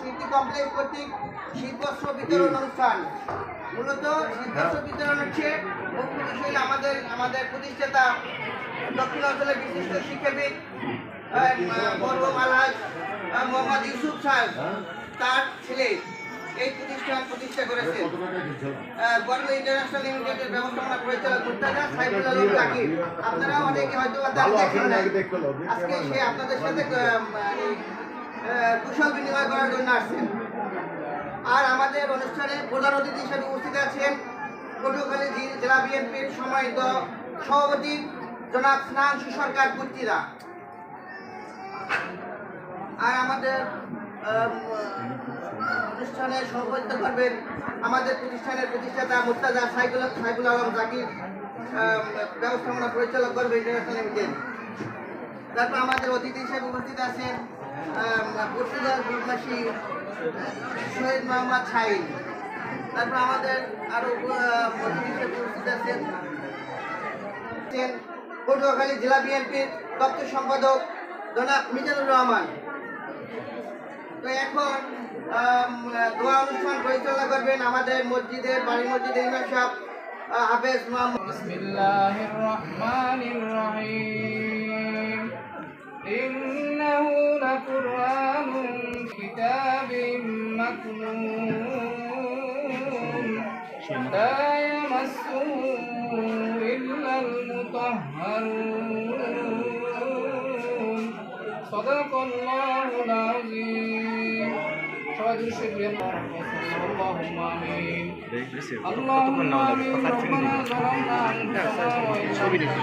শিল্পী কমপ্লেক্স কর্তৃক শীতবস্ত্র বিতরণ অনুষ্ঠান। মূলত শীতবস্ত্র বিতরণ হচ্ছে মুখ্য বিষয় আমাদের আমাদের প্রতিষ্ঠাতা দক্ষিণ অঞ্চলের বিশিষ্ট শিক্ষাবিদ মরহুম আলহাজ মোহাম্মদ ইউসুফ সাহেব তার ছেলে এই প্রতিষ্ঠান প্রতিষ্ঠা করেছেন বর্ণ ইন্টারন্যাশনাল লিমিটেডের ব্যবস্থাপনা পরিচালক মুর্তাজা সাইফুল আলম জাকির আপনারা অনেকে হয়তো আজকে সে আপনাদের সাথে কুশল বিনিময় করার জন্য আসছেন। আর আমাদের অনুষ্ঠানে প্রধান অতিথি হিসেবে উপস্থিত আছেন পটুয়াখালী জেলা বিএনপির সম্মানিত সভাপতি জনাব স্নাংশু সরকার পুত্রিরা আর আমাদের অনুষ্ঠানে সভাপতিত্ব করবেন আমাদের প্রতিষ্ঠানের প্রতিষ্ঠাতা মুর্তাজা সাইকুল সাইকুল আলম জাকির ব্যবস্থাপনা পরিচালক করবে ইন্টারন্যাশনাল লিমিটেড। তারপর আমাদের অতিথি হিসেবে উপস্থিত আছেন পটুদার বিভাসী শহীদ মোহাম্মদ শাহিন। তারপর আমাদের আরও অতিথি হিসেবে উপস্থিত আছেন। পটুয়াখালী জেলা বিএনপির তত্ত্ব সম্পাদক জনাব মিজানুর রহমান। তো এখন দোয়া অনুষ্ঠান পরিচালনা করবেন আমাদের মসজিদের, বাড়ি মসজিদের ইমাম সাহেব হাফেজ মোহাম্মদ রহিম। مكنون لا يمسه إلا المطهرون صدق الله العظيم اللهم آمين اللهم آمين ربنا ظلمنا أنفسنا